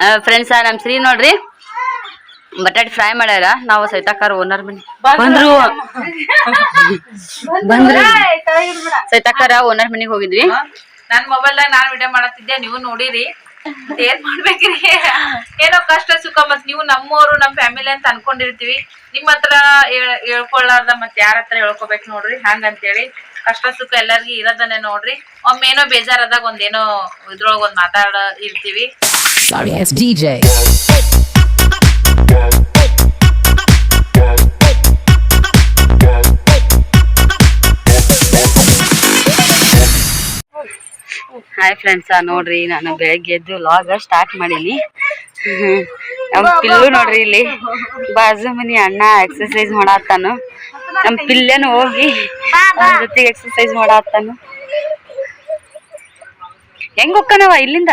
Friends ನಮ್ ಶ್ರೀ ನೋಡ್ರಿ. ಬಟಾಟಿ fry ಮಾಡ್ಯಾರ. ನಾವು ಸೈತಾಕಾರ ಓನರ್ ಮನಿ. ಬಂದ್ರು. ಬಂದ್ರು. ಸೈತಾಕಾರ ಓನರ್ ಮನಿಗ್ ಹೋಗಿದ್ವಿ. ನನ್ ಮೊಬೈಲ್ದಾಗ ನಾನ್ ವಿಡಿಯೋ ಮಾಡತ್ತಿದ್ದೆ ನೀವು ನೋಡಿರಿ. ಏನ್ ಮಾಡ್ಬೇಕ್ರಿ? ಏನೋ ಕಷ್ಟ ಸುಖ ಮತ್ ನೀವು ನಮ್ಮವರು ನಮ್ ಫ್ಯಾಮಿಲಿ ಅಂತ ಅನ್ಕೊಂಡಿರ್ತೀವಿ. ನಿಮ್ ಹತ್ರ ಹೇಳ್- ಹೇಳ್ಕೊಳ್ಳಾರ್ದ ಮತ್ ಯಾರ ಹತ್ರ ಹೇಳ್ಕೊಬೇಕು ನೋಡ್ರಿ ಹಂಗಂತೇಳಿ. ಕಷ್ಟ ಸುಖ ಎಲ್ಲರಿಗೂ ಇರೋದನ್ನೇ ನೋಡ್ರಿ. ಒಮ್ಮೆ ಏನೋ ಬೇಜಾರದಾಗ ಒಂದೇನೋ ಇದ್ರೊಳಗ ಒಂದ್ ಮಾತಾಡ ಇರ್ತೀವಿ. Sorry ass DJ. Hi friends ನೋಡ್ರಿ ನಾನು ಬೆಳಗ್ಗೆ ಎದ್ದು ಲಾಗ ಸ್ಟಾರ್ಟ್ ಮಾಡೀನಿ. ನಮ್ಮ ಪಿಲ್ಲು ನೋಡ್ರಿ ಇಲ್ಲಿ. ಬಾಜು ಮನಿ ಅಣ್ಣ ಎಕ್ಸರ್ಸೈಸ್ ಮಾಡತ್ತಾನು. ನಮ್ಮ ಪಿಲ್ಲೇನು ಹೋಗಿ ಅವ್ನ ಜೊತೆಗೆ ಎಕ್ಸರ್ಸೈಸ್ ಮಾಡತ್ತಾನು. ಹೆಂಗ ಹೋಗ್ಕನವ ಇಲ್ಲಿಂದ?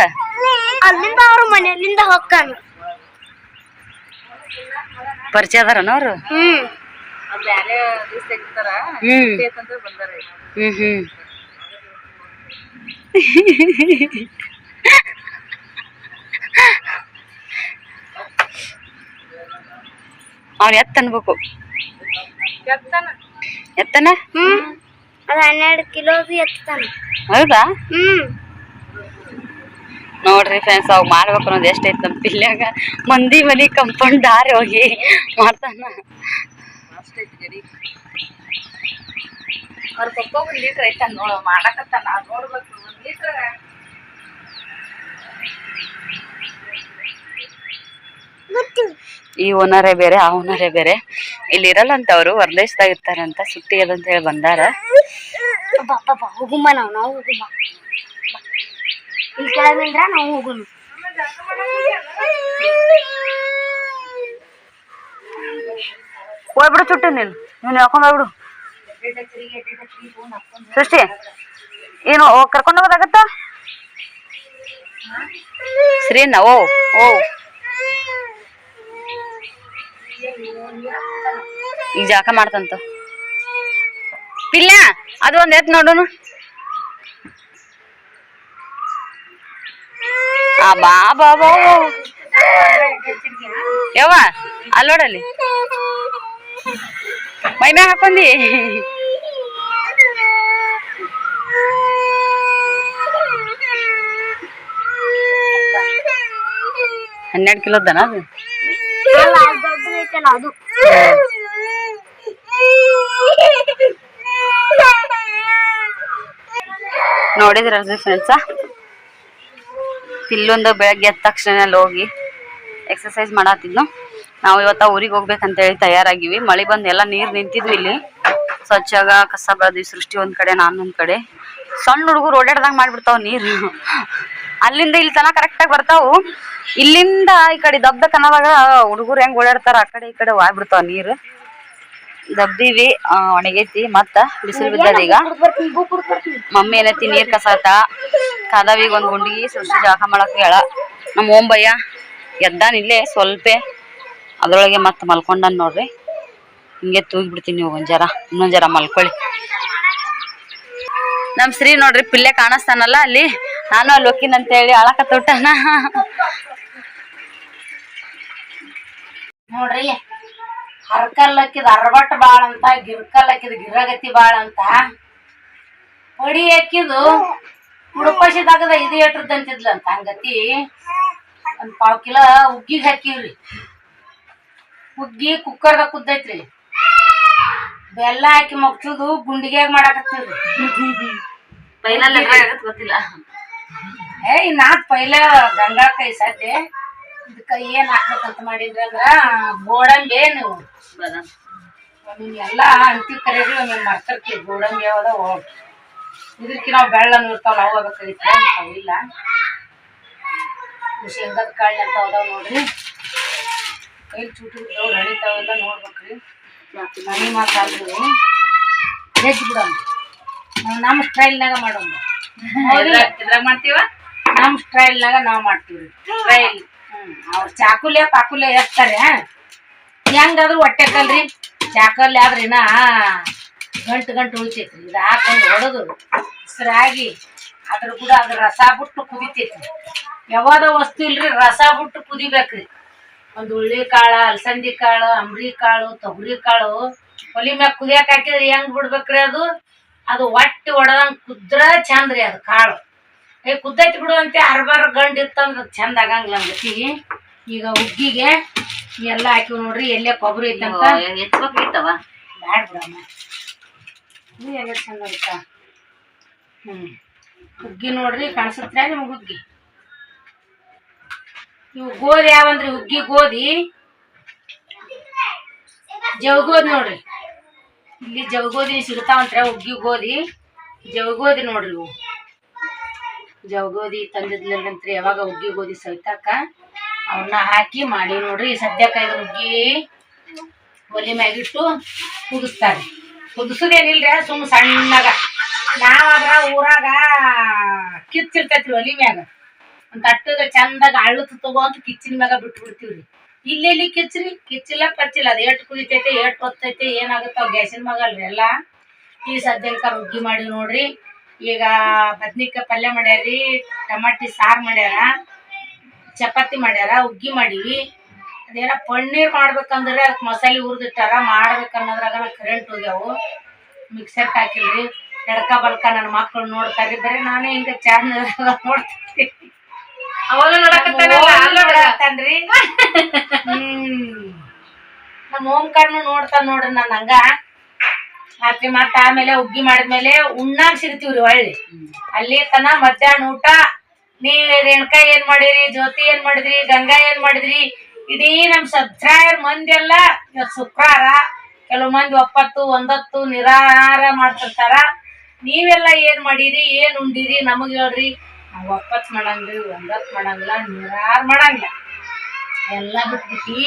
ಅಲ್ಲಿಂದ ಅವ್ರ ಮನೆಯಲ್ಲಿಂದ ಹೊಕ್ಕಾನ. ಪರಿಚಯ ಅದಾರನ ಅವರು? ಹ್ಮ್. ಹ್ಮ್. ಹ್ಮ್ ಹ್ಮ್. ಅವ್ನ ಎತ್ತ ಅನ್ಬೇಕು. ಎತ್ತನ? ಹ್ಮ್. ಅದು ಹನ್ನೆರಡು ಕಿಲೋದು ಎತ್ತಾನ. ಹೌದಾ? ಹ್ಮ್. ನೋಡ್ರಿ ಫ್ರೆಂಡ್ಸ್ ಅವ್ ಮಾಡ್ಬೇಕು ಅನ್ನೋದು ಎಷ್ಟೈತ್ ನಮ್ಮ ಪಿಲ್ಯಾಗ. ಮಂದಿ ಮನಿ ಕಂಪೌಂಡ್ ದಾರಿ ಹೋಗಿ ಮಾಡ್ತಾನ. ಅವ್ರ ಪಪ್ಪ ಒಂದು ಲೀಟ್ರ್ ಐತ ನೋಡ ಮಾಡಕತ್ತಾನ ನೋಡ್ಬೇಕು ಒಂದು ಲೀಟರ್ ಈ ಓನರೇ ಬೇರೆ ಆ ಓನರೇ ಬೇರೆ. ಇಲ್ಲಿ ಇರಲ್ಲ ಅಂತ ಅವರು ಹೊರದೇಶದಾಗ ಇರ್ತಾರಂತ ಸುಟ್ಟಿ ಅದಂತ ಹೇಳಿ ಬಂದಾರ. ಹೋಗುಮ್ಮ ನಾವು ನಾವು ಹೋಗುಮ್ಮ ಇಲ್ಲಿ ಕೆಳಗಿಂದ್ರ ನಾವು ಹೋಗೋಣ. ಹೋಗ್ಬಿಡು ಚುಟ್ಟು ನೀನು. ನೀನು ಹಾಕೊಂಡ್ ಹೋಗ್ಬಿಡು. ಸೃಷ್ಟಿ, ಏನು ಕರ್ಕೊಂಡು ಹೋಗೋದಾಗತ್ತ? ಶ್ರೀನ ಓ ಓ. ಈಗ ಜಾಕ ಮಾಡ್ತಂತ. ಪಿಲ್ಲ ಅದು ಒಂದ್ ಎತ್ ನೋಡುನು. ಆ ಬಾ ಬಾ ಬಾ ಬಾ. ಯವ್ವ ಅಲ್ಲಿ ನೋಡಲ್ಲಿ ಮೈ ಮ್ಯಾಗ ಹಾಕೊಂಡಿ ಹನ್ನೆರಡು ಕಿಲೋದನ ಅದು ಅಲ್ಲ ಅದು ದೊಡ್ಡದೈತಲ್ಲ ಅದು ನೋಡಿದ್ರಲ್ರಿ ಫ್ರೆಂಡ್ಸ ಇಲ್ಲೊಂದು ಬೆಳಗ್ಗೆ ಎದ್ದ ತಕ್ಷಣ ಅಲ್ಲಿ ಹೋಗಿ ಎಕ್ಸಸೈಸ್ ಮಾಡತ್ತಿದ್ನು ನಾವು ಇವತ್ತ ಊರಿಗೆ ಹೋಗ್ಬೇಕಂತ ಹೇಳಿ ತಯಾರಾಗಿವಿ. ಮಳೆ ಬಂದು ಎಲ್ಲ ನೀರು ನಿಂತಿದ್ವಿ ಇಲ್ಲಿ. ಸ್ವಚ್ಛಾಗ, ಕಸ ಬೆಳೆದ್ವಿ ಸೃಷ್ಟಿ ಒಂದ್ ಕಡೆ, ನಾನು ಒಂದ್ ಕಡೆ. ಸಣ್ಣ ಹುಡುಗರು ಓಡಾಡ್ದಂಗ್ ಮಾಡ್ಬಿಡ್ತಾವ ನೀರು. ಅಲ್ಲಿಂದ ಇಲ್ಲಿ ತನಕ ಕರೆಕ್ಟಾಗಿ ಬರ್ತಾವು. ಇಲ್ಲಿಂದ ಈ ಕಡೆ ದಬ್ದ ತನವಾಗ ಹುಡುಗರು ಹೆಂಗ್ ಓಡಾಡ್ತಾರ ಆ ಕಡೆ ಈ ಕಡೆ ವಾಗ್ಬಿಡ್ತಾವ ನೀರು. ದಬ್ದೀವಿ ಆ, ಒಣಗೈತಿ ಮತ್ತ ಬಿಸಿಲು ಬಿದ್ದದ ಈಗ. ಮಮ್ಮಿ ಏನೈತಿ ನೀರ್ ಕಸಾತ. ಕಾದಾವಿಗೆ ಒಂದ್ ಗುಂಡಿಗೆ ಸೃಷ್ಟಿ ಜಾಗ ಮಾಡಕ್ ಹೇಳ. ನಮ್ಮ ಓಂಬಯ್ಯ ಎದ್ದಾನ ಇಲ್ಲೇ ಸ್ವಲ್ಪ. ಅದ್ರೊಳಗೆ ಮತ್ತೆ ಮಲ್ಕೊಂಡನ್ ನೋಡ್ರಿ. ಹಿಂಗೆ ತೂಗಿ ಬಿಡ್ತೀನಿ ನೀವು ಒಂದ್ ಜರ. ಇನ್ನೊಂದ್ ಜರ ಮಲ್ಕೊಳ್ಳಿ. ನಮ್ ಶ್ರೀ ನೋಡ್ರಿ ಪಿಲ್ಲೆ ಕಾಣಿಸ್ತಾನಲ್ಲ ಅಲ್ಲಿ. ನಾನು ಅಲ್ಲಿ ಒಕ್ಕಿನ ಅಂತ ಹೇಳಿ ಅಳಕತ್ತೊಟ್ಟನ ನೋಡ್ರಿ ಹರ್ಕಲ್ ಹಾಕಿದ ಅರ್ಬಟ್ ಬಾಳ ಅಂತ ಗಿರ್ಕಲ್ ಹಾಕಿದ ಗಿರಗತಿ ಬಾಳ ಅಂತ. ಹೊಡಿ ಹಾಕಿದು ಉಡುಪಸಿದಾಗದ ಇದು ಎಟ್ರದ್ ಅಂತಿದ್ಲಂತ ಹಂಗತಿ. ಒಂದ್ ಪಾವ್ ಕಿಲೋ ಉಗ್ಗಿಗ್ ಹಾಕಿವ್ರಿ. ಉಗ್ಗಿ ಕುಕ್ಕರ್ದಾಗ ಕುದ್ದೈತ್ರಿ. ಬೆಲ್ಲ ಹಾಕಿ ಮಗ್ಚುದು ಗುಂಡಿಗ್ಯಾಗ ಮಾಡಾಕತ್ತೀವ್ರಿ. ಗೊತ್ತಿಲ್ಲ. ಏ ಇನ್ನ ಪೈಲ ಗಂಗಾ ಕೈ ಸದ್ಯ. ಇದಕ್ಕ ಏನ್ ಹಾಕ್ಬೇಕಂತ ಮಾಡಿದ್ರಿ ಅಂದ್ರ ಗೋಡಂಬಿ ನೀವು ಎಲ್ಲಾ ಅಂತಿ ಕರೀರಿ ಒಮ್ಮೆ ಮರ್ತರ್ತೀವಿ ಗೋಡಂಬಿ ಯಾವ್ದ ಇದಕ್ಕೆ ನಾವು ಬೆಳ್ಳ ಇರ್ತಾವಲ್ಲ ಅವಾಗ ಅದಕ್ಕೆ ಅಂತಾವ್ ಇಲ್ಲ. ಶೇಂಗದ ಕಾಳು ಅಂತ ಅದಾವ ನೋಡ್ರಿ. ಕೈ ಚೂಟಿ ನಡೀತಾವೆಲ್ಲ ನಡಿತಾವೆಲ್ಲ ನೋಡ್ಬೇಕ್ರಿ. ಮನೆ ಮಾತಾಡ್ರಿ ಹೆಚ್ಚು ಬಿಡೋಣ. ನಾವು ನಮ್ಮ ಸ್ಟೈಲ್ನಾಗ ಮಾಡೋಣ. ಇದ್ರಾಗ ಮಾಡ್ತೀವ? ನಮ್ಮ ಸ್ಟೈಲ್ನಾಗ ನಾವು ಮಾಡ್ತೀವಿ ಸ್ಟೈಲ್. ಅವ್ರು ಚಾಕುಲೆ ಪಾಕುಲೆ ಎತ್ತಾರೆ ಹೆಂಗಾದ್ರು ಹೊಟ್ಟೆ ಕಲ್ರಿ ಚಾಕಲ್ಲಿ ಆದ್ರೆ ಗಂಟು ಗಂಟು ಉಳಿತೈತ್ರಿ, ಇದು ಹಾಕೊಂಡು ಹೊಡೆದು ಸರಾಗಿ ಅದ್ರ ಕೂಡ ಅದ್ರ ರಸ ಬಿಟ್ಟು ಕುದಿತೈತಿ ಯಾವಾದ ವಸ್ತು ಇಲ್ರಿ, ರಸ ಬಿಟ್ಟು ಕುದಿಬೇಕ್ರಿ. ಒಂದು ಉಳ್ಳಿ ಕಾಳು, ಅಲಸಂದಿ ಕಾಳು, ಅಂಬ್ರಿ ಕಾಳು, ತೊಗರಿ ಕಾಳು, ಒಲಿ ಮ್ಯಾಗ ಕುದಿಯಾಕ ಹಾಕಿದ್ರೆ ಹೆಂಗ್ ಬಿಡ್ಬೇಕ್ರಿ ಅದು? ಅದು ಒಟ್ಟಿ ಒಡದಂಗ್ ಕುದ್ರ ಚಂದ್ರಿ ಅದು ಕಾಳು. ಏ ಕುದ್ದೈತಿ ಬಿಡು ಅಂತ ಅರ್ಬಾರ್ ಗಂಡು ಇತ್ತಂದ್ರ ಚಂದ ಆಗಂಗಿಲ್ಲ ಅಂಗತಿ ಈಗ ಹುಗ್ಗಿಗೆ ಎಲ್ಲ ಹಾಕಿವ್ ನೋಡ್ರಿ ಎಲ್ಲೇ ಕೊಬ್ಬರಿ ಐತಂತ ಇತ್ತವ ಬ್ಯಾಡ ಬಿಡಮ್ಮ ಇದು ಎಲ್ಲ ಚಂದ ಐತ ಹ್ಮ್. ಹುಗ್ಗಿ ನೋಡ್ರಿ ಕಾಣಿಸುತ್ತೆ ನಿಮ್ಗೆ ಹುಗ್ಗಿ? ಇವು ಗೋಧಿ ಯಾವಂದ್ರಿ ಹುಗ್ಗಿ ಗೋಧಿ? ಜವಗೋಧಿ ನೋಡ್ರಿ. ಇಲ್ಲಿ ಜವಗೋಧಿ ಸಿಗ್ತಾವಂತ್ರ ಹುಗ್ಗಿ ಗೋಧಿ? ಜವಗೋಧಿ ನೋಡ್ರಿ ಇವು. ಜವಗೋಧಿ ತಂದಿದ್ಲಂತ್ರಿ ಯಾವಾಗ ಹುಗ್ಗಿ ಗೋಧಿ ಸವಿತಾಕ ಅವನ್ನ ಹಾಕಿ ಮಾಡಿ ನೋಡ್ರಿ ಸದ್ಯಕ್ಕೆ ಇದು ಹುಗ್ಗಿ ಒಲಿ ಮ್ಯಾಗಿಟ್ಟು ಕುದಿಸ್ತಾರೆ. ಕುದಿಸೋದೇನಿಲ್ರಿ, ಸುಮ್ ಸಣ್ಣಗ. ನಾವಾದ್ರ ಊರಾಗ ಕಿತ್ತಿರ್ತೈತ್ರಿ ಒಲಿ ಮ್ಯಾಗ. ಒಂದ್ ತಟ್ಟದ ಚಂದಾಗ ಅಳ್ಳತ್ ತಗೋ ಅಂತ ಕಿಚ್ಚಿನ ಮ್ಯಾಗ ಬಿಟ್ಟು ಬಿಡ್ತೀವ್ರಿ ಇಲ್ಲೆಲ್ಲಿ ಕಿಚ್ಚ್ರಿ ಕಿಚ್ಚಿಲ್ಲ ಪಚ್ಚಿಲ್ಲ, ಅದು ಎಷ್ಟು ಕುದಿತೈತೆ ಏಟ್ ಹೊತ್ತೈತೆ ಏನಾಗುತ್ತೋ ಗ್ಯಾಸಿನ ಮಗ ಅಲ್ರಿ ಎಲ್ಲ. ಈ ಸದ್ಯಕ್ಕ ರುಗ್ಗಿ ಮಾಡಿ ನೋಡ್ರಿ. ಈಗ ಬದ್ನಿಕಾಯಿ ಪಲ್ಯ ಮಾಡ್ಯಾರಿ ಟಮಾಟಿ ಸಾರು ಮಾಡ್ಯಾರ ಚಪಾತಿ ಮಾಡ್ಯಾರ ಉಗ್ಗಿ ಮಾಡೀವಿ. ಅದೇನ ಪನ್ನೀರ್ ಮಾಡ್ಬೇಕಂದ್ರೆ ಅದಕ್ಕೆ ಮಸಾಲೆ ಹುರಿದಿಟ್ಟಾರ ಮಾಡ್ಬೇಕನ್ನೋದ್ರಾಗ ಕರೆಂಟ್ ಹೋಗ್ಯಾವು. ಮಿಕ್ಸರ್ ಹಾಕಿಲ್ರಿ ಎಡ್ಕ ಬಲ್ಕ ನನ್ನ ಮಕ್ಕಳು ನೋಡ್ತಾರ್ರಿ. ಬರೀ ನಾನೇ ಹಿಂಗ ಚಾನ್ ನೋಡ್ತೀನಿ ಹ್ಮ್. ನಮ್ಮ ಓಂಕಾರ್ನು ನೋಡ್ತಾನ ನೋಡ್ರಿ ನನ್ನ ಹಂಗ. ರಾತ್ರಿ ಮತ್ತ ಆಮೇಲೆ ಹುಗ್ಗಿ ಮಾಡಿದ್ಮೇಲೆ ಉಣ್ಣಾಗ್ ಸಿಗ್ತೀವ್ರಿ ಹೊಳ್ಳಿ. ಅಲ್ಲಿ ತನ ಮಧ್ಯಾಹ್ನ ಊಟ, ನೀವ್ ರೇಣುಕಾ ಏನ್ ಮಾಡಿರಿ ಜ್ಯೋತಿ ಏನ್ ಮಾಡಿದ್ರಿ, ಗಂಗಾ ಏನ್ ಮಾಡಿದ್ರಿ, ಇಡೀ ನಮ್ ಸಬ್ಸ್ಕ್ರೈಬರ್ ಮಂದಿ ಎಲ್ಲ ಶುಕ್ರವಾರ ಕೆಲವು ಮಂದಿ ಒಪ್ಪತ್ತು, ಒಂದತ್ತು ನಿರಾಹಾರ ಮಾಡ್ತಿರ್ತಾರ. ನೀವೆಲ್ಲ ಏನ್ ಮಾಡಿರಿ, ಏನ್ ಉಂಡಿರಿ, ನಮಗ್ ಹೇಳ್ರಿ. ನಾವ್ ಒಪ್ಪತ್ ಮಾಡಂಗ್ರಿ ಒಂದತ್ ಮಾಡಂಗಿಲ್ಲ ನಿರಾಹಾರ ಮಾಡಂಗಿಲ್ಲ. ಎಲ್ಲ ಬಿಟ್ಬಿಟ್ಟಿ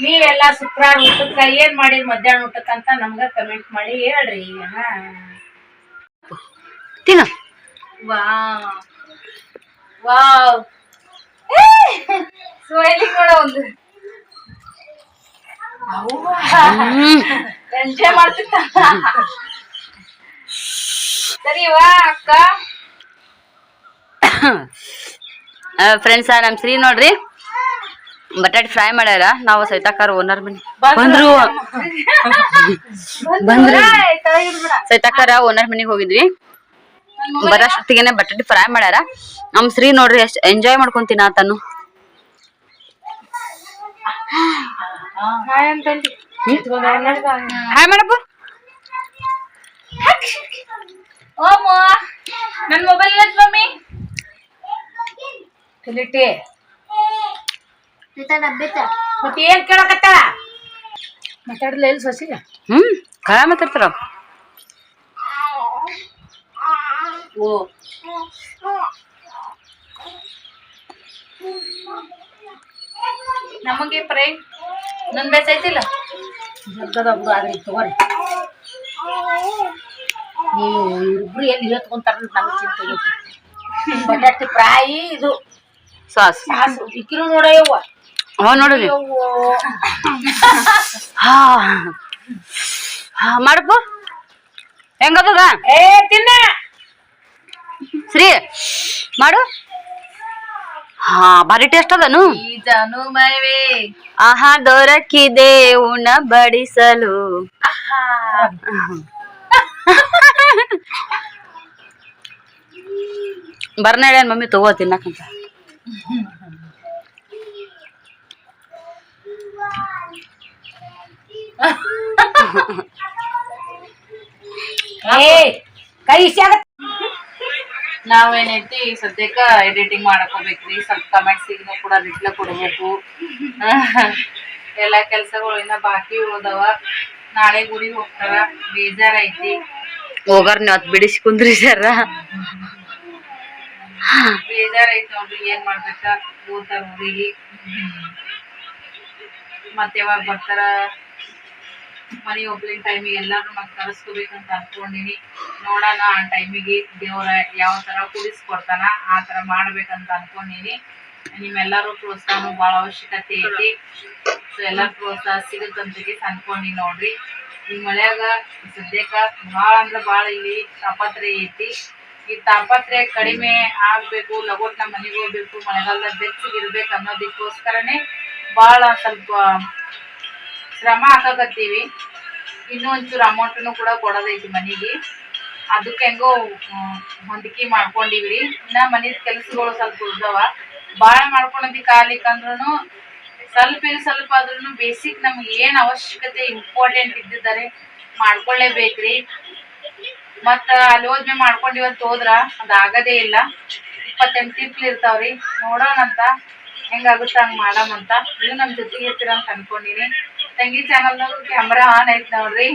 ನೀವೆಲ್ಲ ಶುಕ್ರವಾರ ಊಟಕ್ಕ ಏನ್ ಮಾಡಿದ್ ಮಧ್ಯಾಹ್ನ ಊಟಕ್ಕಂತ ನಮ್ಗ ಕಮೆಂಟ್ ಮಾಡಿ ಹೇಳ್ರಿ ಹಾ. ತಿನ್ನ. ವಾವ್. ವಾವ್. ಸ್ಮೈಲಿಂಗ್ ನೋಡ ಒಂದು. ಎಂಜಾಯ್ ಮಾಡ್ತಿತ್ತ ಸರಿ ವಾ ಅಕ್ಕ. ಫ್ರೆಂಡ್ಸ್ ನಮ್ ಶ್ರೀ ನೋಡ್ರಿ. ಬಟಾಟಿ ಫ್ರೈ ಮಾಡ್ಯಾರ ನಾವು ಸೈತಾಕಾರ ಓನರ್ ಮನಿ. ಬಂದ್ರು. ಬಂದ್ರು. ಸೈತಾಕಾರ ಓನರ್ ಮನಿಗೆ ಹೋಗಿದ್ವಿ. ಬರೋಷ್ಟೊತ್ತಿಗೆನೆ ಬಟಾಟಿ ಫ್ರೈ ಮಾಡ್ಯಾರ. ನಮ್ ಶ್ರೀ ನೋಡ್ರಿ ಎಷ್ಟ್ ಎಂಜಾಯ್ ಮಾಡ್ಕೊಂತೀನಿ ಆತನು ಹಾಯ್ ಮಾಡಪ್ಪ. ನನ್ ಮೊಬೈಲ್ ಮಮ್ಮಿ ಮತ್ತೆ ಏನ್ ಕೇಳಕತ್ತಾಳ? ಮಾತಾಡಲ್ಲ ಎಲ್ಲಿ ಸೊಸಿಗ. ಹ್ಮ್ ಖಾಯ ಮಾತಾಡ್ತಾರ. ಓ. ನಮಗೆ ಪ್ರೈ ನನ್ ಬೇಸೈತಿಲ್ಲ ಜಗ್ಗದ ಬಿಡು ಆದ್ರೆ ತಗೋರಿ. ನೀವು ಇಬ್ರು ಎಲ್ಲಿ ಹೇಳ್ಕೊಂತಾರ ನಮ್ಗೆ ಚಿಂತೆ. ಬಟಾಟಿ ಫ್ರಾಯಿ ಇದು. ಸಾಸ್. ಸಾಸು. ಇಕ್ಕಿರು ನೋಡಯ್ಯವ್ವ. ಹೋ ನೋಡ್ರಿ. ಹಾ. ಹಾ ಮಾಡಪ್ಪ ಹೆಂಗದ ಏ ತಿನ್ನ. ಶ್ರೀ ಮಾಡು. ಹಾ ಭಾರಿ ಟೇಸ್ಟ್ ಅದನು. ಆಹಾ ದೊರಕಿದೆ ಉಣ ಬಡಿಸಲು. ಬರ್ನಾಳೆ ಮಮ್ಮಿ ತಗೋ ತಿನ್ನಕಂತ. ಏ ಕೈ ಸಿಗತ್ ನಾವೇನೈತಿ ಸದ್ಯಕ್ಕ ಎಡಿಟಿಂಗ್ ಮಾಡ್ಕೋಬೇಕ್ರಿ. ಸ್ವಲ್ಪ ಕಮೆಂಟ್ಸಿಗೂ ಕೂಡ ರಿಪ್ಲೈ ಕೊಡ್ಬೇಕು. ಎಲ್ಲ ಕೆಲ್ಸಗಳು ಇನ್ನ ಬಾಕಿ ಉಳಿದವ. ನಾಳೆ ಗುರಿ ಹೋಗ್ತಾರ. ಬೇಜಾರೈತಿ. ಹೋಗಾರ ನೀವು ಅದ್ ಬಿಡಿಸಿ ಕುಂದ್ರಿ ಸರ. ಬೇಜಾರೈತಿ ನೋಡ್ರಿ ಏನ್ ಮಾಡ್ಬೇಕ? ಓದ್ತಾರ ಹುಡುಗಿ ಮತ್ತೆ ಯಾವಾಗ ಬರ್ತಾರ? ಮನೆ ಒಬ್ಲಿನ ಟೈಮಿಗೆ ಎಲ್ಲಾರು ಮತ್ತೆ ಕರೆಸ್ಕೋಬೇಕಂತ ಅನ್ಕೊಂಡಿನಿ. ನೋಡೋಣ ಆ ಟೈಮಿಗೆ ದೇವರ ಯಾವ ತರ ಕುಡಿಸ್ಕೊಡ್ತಾನ, ಆ ತರ ಮಾಡ್ಬೇಕಂತ ಅನ್ಕೊಂಡಿನಿ. ನಿಮ್ಮೆಲ್ಲರೂ ಪ್ರೋತ್ಸಾಹ ಭಾಳ ಅವಶ್ಯಕತೆ ಐತಿ. ಸೊ ಎಲ್ಲ ಪ್ರೋತ್ಸಾಹ ಸಿಗುತ್ತಂತಗೆ ಅನ್ಕೊಂಡಿ ನೋಡ್ರಿ. ಈ ಮಳೆಯಾಗ ಸದ್ಯಕ್ಕ ಭಾಳ ಅಂದ್ರ ಭಾಳ ಇಲ್ಲಿ ತಾಪತ್ರೆ ಐತಿ. ಈ ತಾಪತ್ರೆ ಕಡಿಮೆ ಆಗ್ಬೇಕು ಲಗೋಟ್ ನಮ್ಮ ಮನೆಗೆ ಹೋಗ್ಬೇಕು ಮಳೆಗಾಲದಾಗ ಬೆಚ್ಚಗಿರ್ಬೇಕು ಅನ್ನೋದಕ್ಕೋಸ್ಕರನೇ ಭಾಳ ಸ್ವಲ್ಪ ಶ್ರಮ ಹಾಕಕತ್ತೀವಿ ಇನ್ನೂ ಒಂಚೂರು ಅಮೌಂಟನ್ನು ಕೂಡ ಕೊಡೋದೈತಿ ಮನೆಗೆ. ಅದಕ್ಕೆ ಹೆಂಗೋ ಹೊಂದಿಕೆ ಹೊಂದಿಕೆ ರೀ ಇನ್ನ ಮನೇದ ಕೆಲಸಗಳು ಸ್ವಲ್ಪ ಉಳ್ದವ ಭಾಳ ಮಾಡ್ಕೊಳೋದಿಕ್ಕೆ ಆಗ್ಲಿಕ್ಕಂದ್ರೂ ಸ್ವಲ್ಪ ಸ್ವಲ್ಪ ಆದ್ರೂ ಬೇಸಿಕ್ ನಮ್ಗೆ ಏನು ಅವಶ್ಯಕತೆ ಇಂಪಾರ್ಟೆಂಟ್ ಇದ್ದಿದ್ದಾರೆ ಮಾಡ್ಕೊಳ್ಳೇಬೇಕ್ರಿ ಮತ್ತ ಅಲ್ಲಿ ಹೋದ್ಮೆ ಮಾಡ್ಕೊಂಡಿವಂತ ಹೋದ್ರ ಅದು ಆಗದೇ ಇಲ್ಲ. ಇಪ್ಪತ್ತೆಂಟು ತಿಂಗಳು ಇರ್ತಾವ್ರಿ. ನೋಡೋಣಂತ. ಹೆಂಗಾಗುತ್ತೆ ಮಾಡೋಣ ಅಂತ ನೀವು ನಮ್ಮ ಜೊತೆಗೆ ಇರ್ತೀರ ಅಂತ ಅನ್ಕೊಂಡಿನಿ. ತಂಗಿ ಚಾನಲ್ ಕ್ಯಾಮ್ರಾ ಆನ್ ಐತ್ ನೋಡ್ರಿ.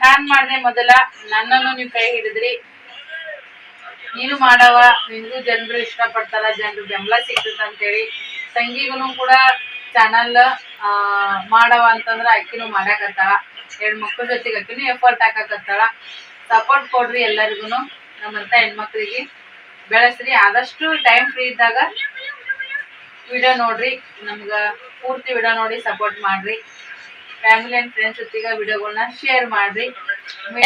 ನಾನ್ ಮಾಡ್ದೆ ಮೊದಲ, ನನ್ನನ್ನು ನೀವ್ ಕೈ ಹಿಡಿದ್ರಿ. ನೀನು ಮಾಡವ ನಿನ್ಗೂ ಜನರು ಇಷ್ಟಪಡ್ತಾರ, ಜನರು ಬೆಂಬಲ ಸಿಗ್ತದ ಅಂತೇಳಿ. ತಂಗಿಗೂ ಕೂಡ ಚಾನಲ್ ಮಾಡವ ಅಂತಂದ್ರ ಅಕ್ಕಿನೂ ಮಾಡಾಕತ್ತಾಳ ಹೆಣ್ ಮಕ್ಕಳ ಜೊತೆಗೆ ಅಕ್ಕಿನೂ ಎಫರ್ಟ್ ಹಾಕಾಕತ್ತಾಳ. ಸಪೋರ್ಟ್ ಕೊಡ್ರಿ ಎಲ್ಲರಿಗೂ ನಮ್ಮಂತ ಹೆಣ್ಮಕ್ಳಿಗೆ. ಬೆಳೆಸ್ರಿ, ಆದಷ್ಟು ಟೈಮ್ ಫ್ರೀ ಇದ್ದಾಗ ವಿಡಿಯೋ ನೋಡ್ರಿ ನಮ್ಗೆ ಪೂರ್ತಿ ವಿಡಿಯೋ ನೋಡಿ ಸಪೋರ್ಟ್ ಮಾಡ್ರಿ. ಫ್ಯಾಮಿಲಿ ಅಂಡ್ ಫ್ರೆಂಡ್ಸ್ ಜೊತೆಗೆ ವಿಡಿಯೋಗಳನ್ನ ಶೇರ್ ಮಾಡ್ರಿ.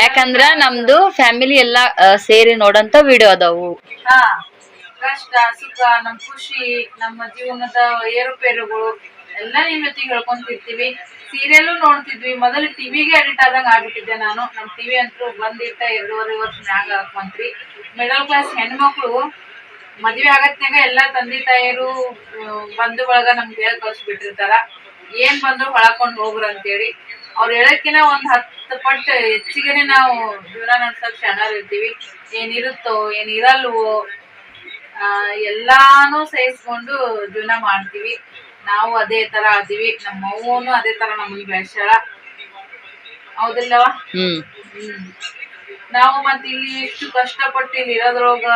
ಯಾಕಂದ್ರ ನಮ್ದು ಫ್ಯಾಮಿಲಿ ಎಲ್ಲಾ ಸೇರಿ ನೋಡಂತ ವಿಡಿಯೋ ಅದಾವು. ಹಾ ಕಷ್ಟ ಸುಖ ನಮ್ ಖುಷಿ ನಮ್ಮ ಜೀವನದ ಏರುಪೇರುಗಳು ಎಲ್ಲ ನಿಮ್ ಜೊತೆಗೆ ಹೇಳ್ಕೊಂತಿರ್ತೀವಿ. ಸೀರಿಯಲ್ ನೋಡ್ತಿದ್ವಿ. ಮೊದಲು ಟಿವಿಗೆ ಅಡಿಟ್ ಆದಂಗ ಆಗ್ಬಿಟ್ಟಿದ್ದೆ ನಾನು. ನಮ್ ಟಿವಿ ಅಂತೂ ಬಂದಿಟ್ಟ ಎರಡೂವರೆ ವರ್ಷ ಮ್ಯಾಗ ಹಾಕೊಂತ್ರಿ. ಮಿಡಲ್ ಕ್ಲಾಸ್ ಹೆಣ್ಮಕ್ಳು ಮದ್ವೆ ಆಗತ್ನಾಗ ಎಲ್ಲಾ ತಂದೆ ತಾಯಿಯರು ಬಂದು ಬಂಧು ಬಳಗ ನಮ್ಗೆ ಹೇಳಿ ಕಳ್ಸಿಬಿಟ್ಟಿರ್ತಾರ. ಏನ್ ಬಂದ್ರು ಹೊಳಕೊಂಡ್ ಹೋಗ್ರ ಅಂತೇಳಿ. ಅವ್ರು ಹೇಳಕ್ಕಿನ ಒಂದ್ ಹತ್ತು ಪಟ್ಟು ಹೆಚ್ಚಿಗೆನೆ ನಾವು ಜೀವನ ನಡ್ಸಕ್ ಶರಣರ್ ಇರ್ತೀವಿ. ಏನಿರುತ್ತೋ ಏನಿರಲ್ವೋ ಆ, ಎಲ್ಲಾನು ಸಹಿಸ್ಕೊಂಡು ಜೀವನ ಮಾಡ್ತೀವಿ. ನಾವು ಅದೇ ತರ ಅದೀವಿ ನಮ್ಮ ಅವ್ವನು ಅದೇ ತರ ನಮ್ಗೆ ಬೆಳೆಸ್ಯಾಳ ಹೌದಿಲ್ಲವಾ? ಹ್ಮ್. ನಾವು ಮತ್ತೆ ಇಲ್ಲಿ ಎಷ್ಟು ಕಷ್ಟಪಟ್ಟು ಇಲ್ಲಿ ಇರೋದ್ರೊಳಗ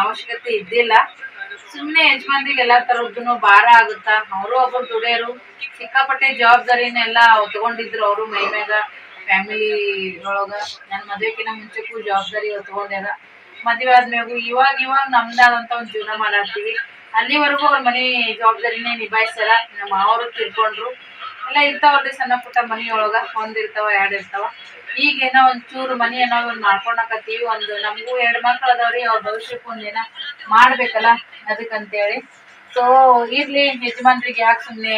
ಅವಶ್ಯಕತೆ ಇದ್ದಿಲ್ಲ. ಸುಮ್ನೆ ಯಜಮಾನ್ರಿಗೆ ಎಲ್ಲಾ ತರದ್ದು ಭಾರ ಆಗುತ್ತಾ? ಅವರು ಒಬ್ಬರು ದುಡಿಯರು. ಸಿಕ್ಕಾಪಟ್ಟೆ ಜವಾಬ್ದಾರಿನೆಲ್ಲ ಹೊತ್ಕೊಂಡಿದ್ರು ಅವರು, ಮೈ ಮ್ಯಾಗ ಫ್ಯಾಮಿಲಿ ಒಳಗ ನನ್ನ ಮದುವೆಕಿನ ಮುಂಚೆಕ್ಕೂ ಜವಾಬ್ದಾರಿ ಹೊತ್ಕೊಂಡ್ಯಾರ ಮದ್ವೆ ಆದ್ಮ್ಯಾಗು ಇವಾಗ ಇವಾಗ ನಮ್ದಾದಂತ ಒಂದು ಜೀವನ ಮಾಡಾಡ್ತೀವಿ ಅಲ್ಲಿವರೆಗೂ ಅವ್ರ ಮನೆ ಜವಾಬ್ದಾರಿನೇ ನಿಭಾಯಿಸ್ಯಾರ. ನಮ್ಮ ಅವರು ತಿಳ್ಕೊಂಡ್ರು. ಎಲ್ಲ ಇರ್ತಾವಲ್ರಿ ಸಣ್ಣ ಪುಟ್ಟ ಮನಿಯೊಳಗ ಒಂದಿರ್ತಾವ ಎರಡ್ ಇರ್ತಾವ ಈಗ ಏನೋ ಒಂದ್ ಚೂರು ಮನಿ ಏನೋ ಒಂದ್ ಮಾಡ್ಕೊಳಕತ್ತೀವಿ ಒಂದು ನಮಗೂ ಎರಡ್ ಮಕ್ಳು ಅದಾವ್ರಿ ಅವ್ರ ಭವಿಷ್ಯಕ್ಕೂ ಒಂದ್ ಏನೋ ಮಾಡ್ಬೇಕಲ್ಲ ಅದಕ್ಕಂತೇಳಿ. ಸೊ ಇರ್ಲಿ ಯಜಮಾನ್ರಿಗೆ ಯಾಕೆ ಸುಮ್ನೆ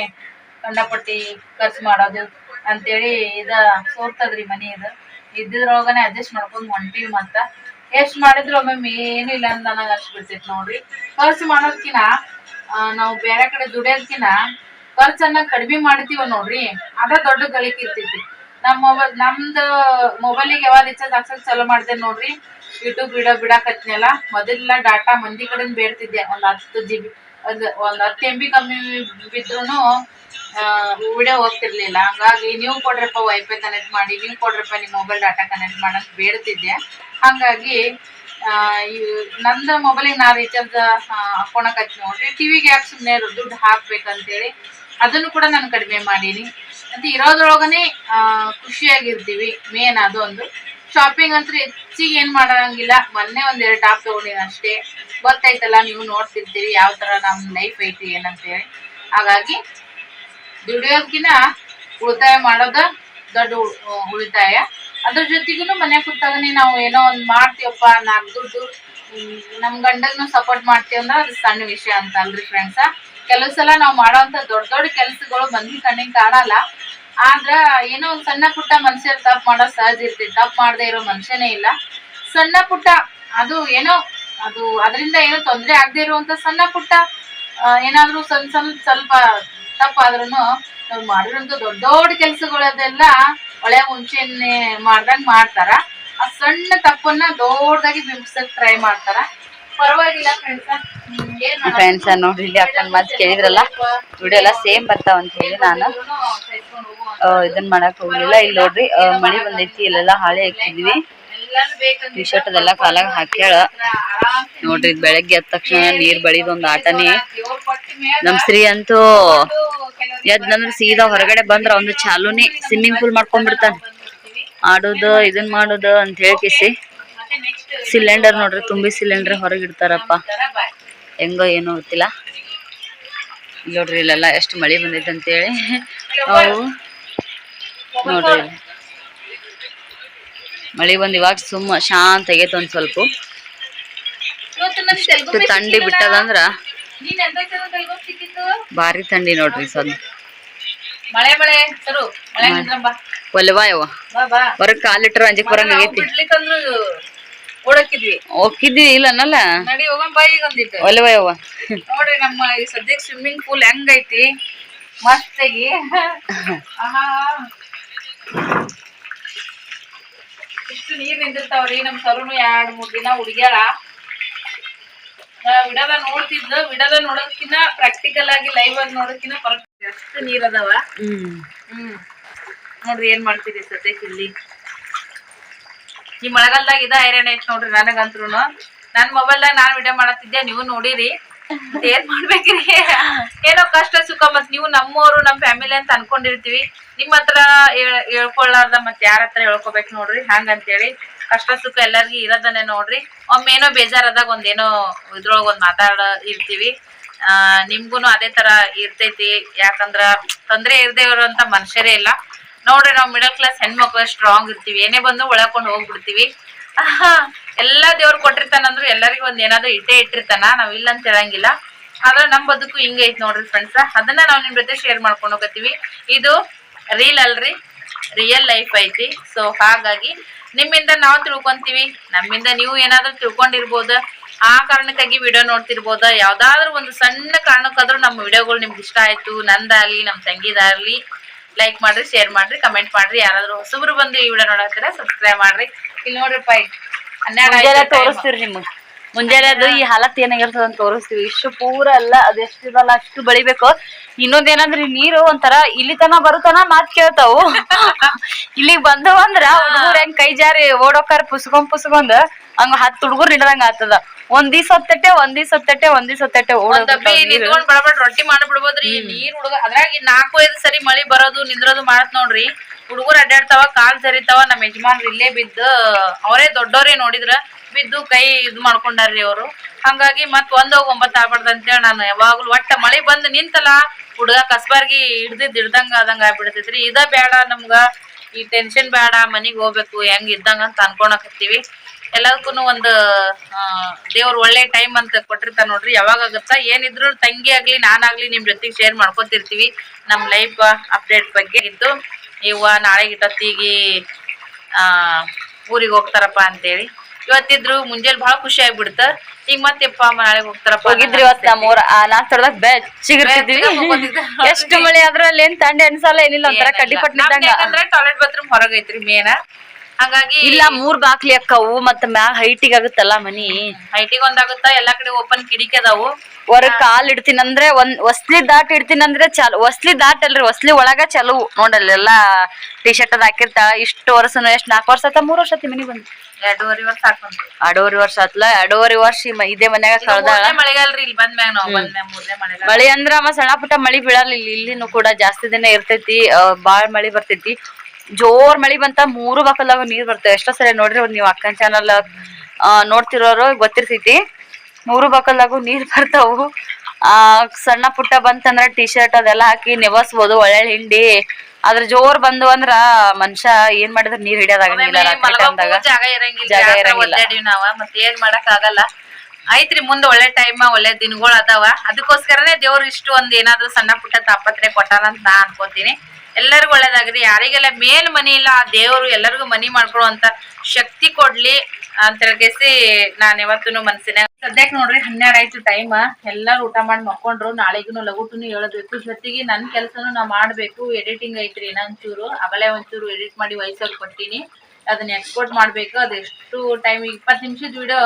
ಕಂಡಪಟ್ಟಿ ಖರ್ಚು ಮಾಡೋದು ಅಂತೇಳಿ ಇದ ಸೋರ್ತದ್ರಿ ಮನಿ ಇದು. ಇದ್ದಿದ್ರೊಳಗನೆ ಅಡ್ಜಸ್ಟ್ ಮಾಡ್ಕೊಂಡು ಹೊಂಟಿವಿ ಮತ್ತ. ಎಷ್ಟ್ ಮಾಡಿದ್ರು ಒಮ್ಮೊಮ್ಮೆ ಏನು ಇಲ್ಲ ಅಂತ ನನಗೆ ಅನ್ಸ್ಬಿಡ್ತೈತಿ ನೋಡ್ರಿ. ಖರ್ಚು ಮಾಡೋದ್ಕಿನ ನಾವು ಬೇರೆ ಕಡೆ ದುಡಿಯೋದ್ಕಿನ ಖರ್ಚನ್ನ ಕಡಿಮೆ ಮಾಡ್ತೀವ ನೋಡ್ರಿ. ಅದ ದೊಡ್ಡ ಗಳಿಕೆ ಇರ್ತೈತಿ. ನಮ್ಮ ಮೊಬೈಲ್, ನಮ್ದು ಮೊಬೈಲಿಗೆ ಯಾವಾಗ ರೀಚಾರ್ಜ್ ಹಾಕ್ಸಕ್ ಚಲೋ ಮಾಡ್ದೆ ನೋಡ್ರಿ. ಯೂಟ್ಯೂಬ್ ವಿಡಿಯೋ ಬಿಡಾಕತ್ನೆಲ್ಲ. ಮೊದಲೆಲ್ಲ ಡಾಟಾ ಮಂದಿ ಕಡೆ ಬೇಡ್ತಿದ್ದೆ. ಒಂದು ಹತ್ತು ಜಿ ಬಿ ಒಂದ್, ಒಂದು ಹತ್ತು ಎಂ ಬಿ ಕಮ್ಮಿ ಬಿದ್ರೂ ವಿಡಿಯೋ ಹೋಗ್ತಿರ್ಲಿಲ್ಲ. ಹಂಗಾಗಿ ನೀವು ಕೊಡ್ರಪ್ಪ ವೈಫೈ ಕನೆಕ್ಟ್ ಮಾಡಿ, ನೀವು ಕೊಡ್ರಪ್ಪ ನಿಮ್ಮ ಮೊಬೈಲ್ ಡಾಟಾ ಕನೆಕ್ಟ್ ಮಾಡಂತ ಬೇಡ್ತಿದ್ದೆ. ಹಂಗಾಗಿ ನಂದು ಮೊಬೈಲಿಗೆ ನಾ ರೀಚಾರ್ಜ್ ಹಾಕೊಳಕತ್ತಿ ನೋಡ್ರಿ. ಟಿವಿಗೆ ಯಾಕೆ ಸುಮ್ಮನೆ ದುಡ್ಡು ಹಾಕ್ಬೇಕಂತೇಳಿ. ಅದನ್ನು ಕೂಡ ನಾನು ಕಡಿಮೆ ಮಾಡೀನಿ. ಮತ್ತೆ ಇರೋದ್ರೊಳಗನೆ ಖುಷಿಯಾಗಿರ್ತೀವಿ. ಮೇನ್ ಅದೊಂದು ಶಾಪಿಂಗ್ ಅಂತೂ ಹೆಚ್ಚಿಗೆ ಏನ್ ಮಾಡೋಂಗಿಲ್ಲ. ಮೊನ್ನೆ ಒಂದ್ ಎರಡು ಟಾಪ್ ತಗೊಂಡಿನ ಅಷ್ಟೇ. ಗೊತ್ತಾಯ್ತಲ್ಲ, ನೀವು ನೋಡ್ತಿರ್ತೀವಿ ಯಾವ ತರ ನಮ್ ಲೈಫ್ ಐತಿ ಏನಂತೇಳಿ. ಹಾಗಾಗಿ ದುಡಿಯೋದ್ಕಿನ ಉಳಿತಾಯ ಮಾಡೋದ ದೊಡ್ಡ ಉಳಿತಾಯ. ಅದ್ರ ಜೊತೆಗೂ ಮನೆ ಕೂತಾಗನೆ ನಾವು ಏನೋ ಒಂದ್ ಮಾಡ್ತೀವಪ್ಪ ನಾಲ್ಕು ದುಡ್ಡು ನಮ್ ಗಂಡಗ್ನು ಸಪೋರ್ಟ್ ಮಾಡ್ತೀವಿ ಅಂದ್ರೆ ಅದು ಸಣ್ಣ ವಿಷಯ ಅಂತ ಅಲ್ರಿ ಫ್ರೆಂಡ್ಸ ಕೆಲವು ಸಲ ನಾವು ಮಾಡೋಂತ ದೊಡ್ಡ ದೊಡ್ಡ ಕೆಲಸಗಳು ಮಂದಿ ಕಣ್ಣಿಗೆ ಕಾಣಲ್ಲ. ಆದ್ರ ಏನೋ ಒಂದ್ ಸಣ್ಣ ಪುಟ್ಟ ಮನುಷ್ಯರ್ ತಪ್ಪು ಮಾಡೋ ಸಹಜ ಇರ್ತೈತಿ ತಪ್ಪು ಮಾಡದೇ ಇರೋ ಮನುಷ್ಯನೇ ಇಲ್ಲ. ಸಣ್ಣ ಪುಟ್ಟ ಅದು ಏನೋ ಅದು ಅದರಿಂದ ಏನೋ ತೊಂದರೆ ಆಗದೆ ಇರುವಂತ ಸಣ್ಣ ಪುಟ್ಟ ಏನಾದರೂ ಸ್ವಲ್ಪ ಸ್ವಲ್ಪ ಸ್ವಲ್ಪ ತಪ್ಪಾದ್ರೂ ನಾವು ಮಾಡಿರೋಂಥ ದೊಡ್ಡ ದೊಡ್ಡ ಕೆಲಸಗಳದೆಲ್ಲ ಒಳ್ಳೆ ಮುಂಚೆನೆ ಮಾಡ್ದಂಗ್ ಮಾಡ್ತಾರ. ಆ ಸಣ್ಣ ತಪ್ಪನ್ನ ದೊಡ್ಡದಾಗಿ ಬಿಂಬಿಸಕ್ ಟ್ರೈ ಮಾಡ್ತಾರ. ಪರವಾಗಿಲ್ಲ ಫ್ರೆಂಡ್ಸ್ ಫ್ರೆಂಡ್ಸ್ ನೋಡ್ರಿ ಇಲ್ಲಿ ಅಕ್ಕನ ಮಾತು ಕೇಳಿದ್ರಲ್ಲ? ವಿಡಿಯೋ ಎಲ್ಲ ಸೇಮ್ ಬರ್ತಾವ ಅಂತ ಹೇಳಿ ನಾನು. ಸಹಿಸ್ಕೊಂಡ್ ಹೋಗು ಅಂತ. ಆ, ಇದನ್ ಮಾಡಕ್ ಹೋಗ್ಲಿಲ್ಲ. ಇಲ್ಲಿ ನೋಡ್ರಿ ಮಳೆ ಬಂದೈತಿ ಇಲ್ಲೆಲ್ಲ ಹಾಳೆ ಹಾಕಿದ್ವಿ ಟಿ ಶರ್ಟ್ ಅದೆಲ್ಲ ಕಾಲಾಗ ಹಾಕ್ಯಾಳ. ನೋಡ್ರಿ ಬೆಳಗ್ಗೆ ಎದ್ದ ತಕ್ಷಣ ನೀರ್ ಬಳಿದೊಂದ್ ಆಟನೇ. ನಮ್ ಶ್ರೀ ಅಂತೂ ಎದ್ನಂದ್ರ ಸೀದಾ ಹೊರಗಡೆ ಬಂದ್ರ ಒಂದು ಚಾಲೂನೆ ಸ್ವಿಮ್ಮಿಂಗ್ ಪೂಲ್ ಮಾಡ್ಕೊಂಡ್ಬಿಡ್ತಾನ. ಆಡೋದು ಇದನ್ ಮಾಡೋದು ಅಂತ ಹೇಳ್ಕಿಸಿ ಸಿಲಿಂಡರ್ ನೋಡ್ರಿ ತುಂಬಿ ಸಿಲಿಂಡರ್ ಹೊರಗಿಡ್ತಾರಪ್ಪ ಹೆಂಗೋ ಏನೋ ಗೊತ್ತಿಲ್ಲ. ನೋಡ್ರಿ ಇಲ್ಲೆಲ್ಲ ಎಷ್ಟು ಮಳೆ ಬಂದೈತೆ ಅಂತೇಳಿ ಅವು ನೋಡ್ರಿ ಮಳೆ ಬಂದ್ ಇವಾಗ ಸುಮ್ಮ ಶಾಂತ ಆಗೈತೆ ಒಂದ್ ಸ್ವಲ್ಪ. ಇಷ್ಟು ಥಂಡಿ ಬಿಟ್ಟದಂದ್ರ? ಭಾರಿ ಥಂಡಿ ನೋಡ್ರಿ ಸದ್. ಒಲ್ವಾ ಯವ್ವ. ಹೊರಗ್ ಕಾಲಿಟ್ರ ಅಂಜಿಕ್ ಬರಂಗ ಆಗೈತಿ. ಹೋಗಿದ್ವಿ ಇಲ್ಲ ಅನ್ನಲ್ಲ. ಒಲ್ವಾ ಯವ್ವ. ನೋಡ್ರಿ ನಮ್ಮ ಈ ಸದ್ಯಕ್ ಸ್ವಿಮ್ಮಿಂಗ್ ಪೂಲ್ ಹೆಂಗೈತಿ? ಮಸ್ತಾಗಿ. ಇಷ್ಟು ನೀರ್ ನಿಂದಿರ್ತಾವ್ರಿ ನಮ್ ಸರುನು ಎರಡ್ ಮೂರ್ ದಿನ ಹುಡ್ಗ್ಯಾಳ ವಿಡದ ನೋಡ್ತಿದ್ದು ವಿಡದ ನೋಡೋದಕ್ಕಿನ್ನ ಪ್ರಾಕ್ಟಿಕಲ್ ಆಗಿ ಲೈವ್ ಆಗಿ ನೋಡೋದಕ್ಕಿನ್ನ ಫರಕ್ ಅಷ್ಟು ನೀರ್ ಅದಾವ. ಹ್ಮ್. ನೋಡ್ರಿ ಏನ್ ಮಾಡ್ತೀರಿ ಸದ್ಯಕ್ಕೆ ಇಲ್ಲಿ. ಈ ಮಳೆಗಾಲದಾಗ ಇದ ಐರನ್ ಐತ್ ನೋಡ್ರಿ ನನಗಂತ್ರು ನನ್ ಮೊಬೈಲ್ದಾಗ ನಾನ್ ವಿಡಿಯೋ ಮಾಡತ್ತಿದ್ದೆ ನೀವು ನೋಡಿರಿ. ಏನ್ ಮಾಡ್ಬೇಕ್ರಿ? ಏನೋ ಕಷ್ಟ ಸುಖ ಮತ್ ನೀವು ನಮ್ಮವರು ನಮ್ ಫ್ಯಾಮಿಲಿ ಅಂತ ಅನ್ಕೊಂಡಿರ್ತೀವಿ. ನಿಮ್ ಹತ್ರ ಹೇಳ್- ಹೇಳ್ಕೊಳ್ಳಾರ್ದ ಮತ್ ಯಾರ ಹತ್ರ ಹೇಳ್ಕೊಬೇಕು ನೋಡ್ರಿ ಹಂಗಂತೇಳಿ ಕಷ್ಟ ಸುಖ ಎಲ್ಲರಿಗೂ ಇರೋದನ್ನೇ ನೋಡ್ರಿ. ಒಮ್ಮೇನೋ ಬೇಜಾರದಾಗ ಒಂದೇನೋ ಇದ್ರೊಳಗ ಒಂದ್ ಮಾತಾಡ ಇರ್ತೀವಿ. ಆ, ನಿಮ್ಗೂನು ಅದೇ ತರ ಇರ್ತೈತಿ. ಯಾಕಂದ್ರ ತೊಂದ್ರೆ ಇರದೇ ಇರುವಂತ ಮನುಷ್ಯರೇ ಇಲ್ಲ. ನೋಡ್ರಿ ನಾವ್ ಮಿಡಲ್ ಕ್ಲಾಸ್ ಹೆಣ್ಮಕ್ಳು ಸ್ಟ್ರಾಂಗ್ ಇರ್ತೀವಿ. ಏನೇ ಬಂದು ಒಳಕೊಂಡು ಹೋಗ್ಬಿಡ್ತೀವಿ. ಎಲ್ಲಾ ದೇವ್ರು ಕೊಟ್ಟಿರ್ತಾನಂದ್ರು ಎಲ್ಲರಿಗೂ ಒಂದ್ ಏನಾದ್ರು ಇಟ್ಟೇ ಇಟ್ಟಿರ್ತಾನ. ನಾವ್ ಇಲ್ಲ ಅಂತ ಹೇಳಂಗಿಲ್ಲ. ಆದ್ರೆ ನಮ್ ಬದುಕು ಹಿಂಗೆ ಐತ್ ನೋಡ್ರಿ ಫ್ರೆಂಡ್ಸ್ ಅದನ್ನ ನಾವ್ ನಿಮ್ ಜೊತೆ ಶೇರ್ ಮಾಡ್ಕೊಂಡು ಹೋಗತ್ತೀವಿ. ಇದು ರೀಲ್ ಅಲ್ರಿ? ರಿಯಲ್ ಲೈಫ್ ಐತಿ ಸೊ ಹಾಗಾಗಿ ನಿಮ್ಮಿಂದ ನಾವು ತಿಳ್ಕೊಂತೀವಿ. ನಮ್ಮಿಂದ ನೀವು ಏನಾದ್ರೂ ತಿಳ್ಕೊಂಡಿರ್ಬೋದ. ಆ ಕಾರಣಕ್ಕಾಗಿ ವಿಡಿಯೋ ನೋಡ್ತಿರ್ಬೋದ? ಯಾವ್ದಾದ್ರು ಒಂದು ಸಣ್ಣ ಕಾರಣಕ್ಕಾದ್ರೂ ನಮ್ಮ ವಿಡಿಯೋಗಳು ನಿಮ್ಗೆ ಇಷ್ಟ ಆಯ್ತು ನಂದಾಗ್ಲಿ ನಮ್ಮ ತಂಗಿದಾಗ್ಲಿ ಲೈಕ್ ಮಾಡ್ರಿ ಶೇರ್ ಮಾಡ್ರಿ ಕಮೆಂಟ್ ಮಾಡ್ರಿ. ಯಾರಾದ್ರೂ ಹೊಸಬ್ರು ಬಂದು ಈ ವಿಡಿಯೋ ನೋಡತ್ತೀರ ಸಬ್ಸ್ಕ್ರೈಬ್ ಮಾಡ್ರಿ. ಇಲ್ಲಿ ನೋಡ್ರಿಪ್ಪ ಹನ್ನೆರಡು. ತೋರಿಸ್ತೀರಿ ನಿಮ್ಗ್. ಮುಂಜಾನೆ ಅದು ಈ ಹಾಲತ್ ಏನಾಗಿರ್ತದ ಅಂತ ತೋರಿಸ್ತೀವಿ. ಇಷ್ಟು ಪೂರ ಅಲ್ಲ ಅದ್ ಎಷ್ಟಿರಲ್ಲ ಅಷ್ಟು ಬೆಳಿಬೇಕು. ಇನ್ನೊಂದ್ ಏನಂದ್ರೆ ನೀರು ಒಂಥರ ಇಲ್ಲಿ ತನ ಬರುತನ ಮಾತ್ ಕೇಳ್ತಾವು. ಇಲ್ಲಿಗ್ ಬಂದವ ಅಂದ್ರ ಹುಡುಗರು ಹೆಂಗ್ ಕೈ ಜಾರಿ ಓಡೋಕಾರ ಪುಸ್ಕೊಂಡ್ ಪುಸ್ಕೊಂಡ್ ಹಂಗ ಹತ್ ಹುಡುಗರು ಹಿಡ್ದಂಗ ಆತದ ಒಂದ್ ದಿವ್ಸ ಹೊತ್ತಟ್ಟೆ ಒಂದ್ ದಿವ್ಸ ಹೊತ್ತಟ್ಟೆ ಒಂದ್ ದಿವ್ಸ ಹೊತ್ತಟ್ಟೆ ನಿಂತ್ಕೊಂಡ್ ಬಡಬಡ್ ರೊಟ್ಟಿ ಮಾಡ್ಬಿಡ್ಬೋದ್ರಿ. ನೀರ್ ಹುಡುಗ ಅದ್ರಾಗ ನಾಲ್ಕು ಐದು ಸರಿ ಮಳಿ ಬರೋದು ನಿಂದ್ರೋದು ಮಾಡತ್ ನೋಡ್ರಿ. ಹುಡುಗರು ಅಡ್ಡಾಡ್ತಾವ, ಕಾಲ್ ಜರಿತಾವ ನಮ್ಮ ಯಜಮಾನ್ರು ಇಲ್ಲೇ ಬಿದ್ದು, ಅವರೇ ದೊಡ್ಡವ್ರೇ ನೋಡಿದ್ರ, ಬಿದ್ದು ಕೈ ಇದು ಮಾಡ್ಕೊಂಡಾರ್ರಿ ಅವರು. ಹಂಗಾಗಿ ಮತ್ ಒಂದ್ ಒಂಬತ್ತು ಒಂಬತ್ ಆಗ್ಬಾರ್ದು ಅಂತೇಳಿ ನಾನು ಯಾವಾಗ್ಲೂ ಒಟ್ಟ ಮಳೆ ಬಂದು ನಿಂತಲ್ಲ, ಹುಡುಗ ಕಸ್ಬಾರ್ಗಿ ಹಿಡ್ದಿದ್ ಹಿಡ್ದಂಗ ಆದಂಗ ಆಗ್ಬಿಡ್ತೈತ್ರಿ. ಇದ ಬೇಡ ನಮ್ಗ, ಈ ಟೆನ್ಷನ್ ಬೇಡ ಮನೆಗೆ ಹೋಗ್ಬೇಕು, ಹೆಂಗ್ ಇದ್ದಂಗ ಅಂತ ಅನ್ಕೊಳಕತ್ತೀವಿ. ಎಲ್ಲದಕ್ಕೂ ಒಂದು ದೇವ್ರ ಒಳ್ಳೆ ಟೈಮ್ ಅಂತ ಕೊಟ್ಟಿರ್ತಾರೆ ನೋಡ್ರಿ. ಯಾವಾಗ ಆಗುತ್ತಾ, ಏನಿದ್ರು ತಂಗಿ ಆಗ್ಲಿ ನಾನಾಗ್ಲಿ ನಿಮ್ ಜೊತೆಗೆ ಶೇರ್ ಮಾಡ್ಕೊತಿರ್ತೀವಿ. ನಮ್ ಲೈಫ್ ಅಪ್ಡೇಟ್ ಬಗ್ಗೆ ಇದ್ದು. ಇವ ನಾಳೆ ಗಿಟ್ಟೊತ್ತಿಗೆ ಆ ಊರಿಗೆ ಹೋಗ್ತಾರಪ್ಪ ಅಂತೇಳಿ. ಇವತ್ತಿದ್ರು ಮುಂಜಾನೆ ಬಹಳ ಖುಷಿ ಆಗ್ಬಿಡ್ತ. ಈಗ ಮತ್ತೆಪ್ಪ ಅಮ್ಮ ನಾಳೆ ಹೋಗ್ತಾರಪ್ಪ ಹೋಗಿದ್ರಿ ಇವತ್ತು ನಮ್ಮೂರ ಸ್ಥಳದಾಗ ಬೆಚ್ಚಿಗಿರ್ತಿದ್ವಿ. ಎಷ್ಟು ಮಳೆ ಆದ್ರೂ ಅಲ್ಲಿ ಏನ್ ತಂಡೆ ಅನ್ಸಲ್ಲ ಏನಿಲ್ಲ ಒಂಥರ ಕಡ್ಡಿಪಟ್ ನಿಂತಂಗ ಅಂದ್ರೆ ಟಾಯ್ಲೆಟ್ ಬಾತ್ರೂಮ್ ಹೊರಗೈತ್ರಿ ಮೇನ ಹಂಗಾಗಿ ಇಲ್ಲ ಮೂರ್ ಬಾಕ್ಲಿ ಅಕ್ಕವು ಮತ್ತ ಮ್ಯಾಗ ಹೈಟಿಗ್ ಆಗುತ್ತಲ್ಲ ಮನಿ. ಹೈಟಿಗೆ ಒಂದಾಗುತ್ತ ಎಲ್ಲಾ ಕಡೆ ಓಪನ್ ಕಿಡಿಕೆ ಅದಾವು. ಹೊರಗ್ ಕಾಲ್ ಇಡ್ತೀನಂದ್ರೆ ಒಂದ್ ಒಸ್ಲಿ ದಾಟ್ ಇಡ್ತೀನಂದ್ರೆ ಚಲ್. ಹೊಸ್ಲಿ ದಾಟ್ ಅಲ್ರಿ ಒಸ್ಲಿ ಒಳಗ ಚಲು. ನೋಡಲ್ಲೆಲ್ಲಾ ಟಿ ಶರ್ಟ್ ಅದ್ ಹಾಕಿರ್ತಾಳ ಇಷ್ಟು ವರ್ಷ ಎಷ್ಟ್ ನಾಲ್ಕು ವರ್ಷ ಆತ ಮೂರ್ ವರ್ಷ ಆತಿ ಮನಿ ಬಂದ್? ಎರಡೂವರೆ ವರ್ಷ ಎರಡೂವರೆ ವರ್ಷ ಆತ್ಲ? ಎರಡೂವರೆ ವರ್ಷ ಇದೇ ಮನ್ಯಾಗ ಕಳ್ದಾಳ? ಮಳೆಗಾಲ್ರಿ ಇಲ್ಲಿ ಬಂದ್ಮ್ಯಾಗ ನಾವು ಬಂದ್ಮ್ಯಾಗ ಮಳಿ ಅಂದ್ರ ಅವ ಸಣ್ಣ ಪುಟ್ಟ ಮಳಿ ಬೀಳಲ್ಲ ಇಲ್ಲಿ ಇಲ್ಲಿನೂ ಕೂಡ ಜಾಸ್ತಿ ದಿನ ಇರ್ತೈತಿ ಬಾಳ್ ಮಳಿ ಬರ್ತೈತಿ. ಜೋರ್ ಮಳಿ ಬಂತ ಮೂರು ಬಾಕಲ್ದಾಗ ನೀರ್ ಬರ್ತವೆ ಎಷ್ಟೋ ಸರಿ ನೋಡ್ರಿ ನೀವ್ ಅಕ್ಕನ್ ಚಾನಲ್ ನೋಡ್ತಿರೋರು ಗೊತ್ತಿರ್ತೈತಿ. ಮೂರು ಬಾಕಲ್ದಾಗು ನೀರ್ ಬರ್ತಾವು. ಆ ಸಣ್ಣ ಪುಟ್ಟ ಬಂತಂದ್ರ ಟಿ ಶರ್ಟ್ ಅದೆಲ್ಲ ಹಾಕಿ ನೆವಸ್ಬೋದು ಒಳ್ಳೆ ಹಿಂಡಿ. ಅದ್ರ ಜೋರ್ ಬಂದು ಅಂದ್ರ ಮನುಷ್ಯ ಏನ್ ಮಾಡಿದ್ರ ನೀರ್ ಹಿಡಿಯೋದಾಗಂಗಿಲ್ಲ ಜಾಗ ಇರಂಗಿಲ್ಲ ನಾವ ಮತ್ತೆ ಏನ್ ಮಾಡಕ್ ಆಗಲ್ಲ ಐತ್ರಿ ಮುಂದ್ ಒಳ್ಳೆ ಟೈಮ್ ಒಳ್ಳೆ ದಿನಗಳು ಅದಾವ. ಅದಕ್ಕೋಸ್ಕರನೇ ದೇವ್ರ ಇಷ್ಟು ಒಂದ್ ಏನಾದ್ರು ಸಣ್ಣ ಪುಟ್ಟ ತಾಪತ್ರೆ ಕೊಟ್ಟಾನ ಅಂತ ನಾ ಅನ್ಕೋತೀನಿ. ಎಲ್ಲರಿಗೂ ಒಳ್ಳೇದಾಗ್ರಿ ಯಾರಿಗೆಲ್ಲ ಮೇಲ್ ಮನಿ ಇಲ್ಲ ಆ ದೇವ್ರು ಎಲ್ಲರಿಗೂ ಮನಿ ಮಾಡ್ಕೊಳುವಂತ ಶಕ್ತಿ ಕೊಡ್ಲಿ ಅಂತ ಹೇಳ್ಕೇಸಿ ನಾನ್ ಯಾವತ್ತೂ ಮನ್ಸಿನ ಸದ್ಯಕ್ ನೋಡ್ರಿ ಹನ್ನೆರಡ್ ಆಯ್ತು ಟೈಮ್ ಎಲ್ಲಾರು ಊಟ ಮಾಡಿ ಮಕ್ಕೊಂಡ್ರು, ನಾಳೆಗೂ ಲಘುಟುನು ಹೇಳಬೇಕು ಜೊತೆಗೆ ನನ್ನ ಕೆಲಸನು ನಾ ಮಾಡ್ಬೇಕು. ಎಡಿಟಿಂಗ್ ಐತ್ರಿ ಒಂಚೂರು ಅವಲೇ ಒಂಚೂರು ಎಡಿಟ್ ಮಾಡಿ ವಯಸ್ಸಲ್ಲಿ ಕೊಟ್ಟಿನಿ ಅದನ್ನ ಎಕ್ಸ್ಪೋರ್ಟ್ ಮಾಡ್ಬೇಕು. ಅದೆಷ್ಟು ಟೈಮ್ ಇಪ್ಪತ್ತು ನಿಮಿಷದ ವಿಡಿಯೋ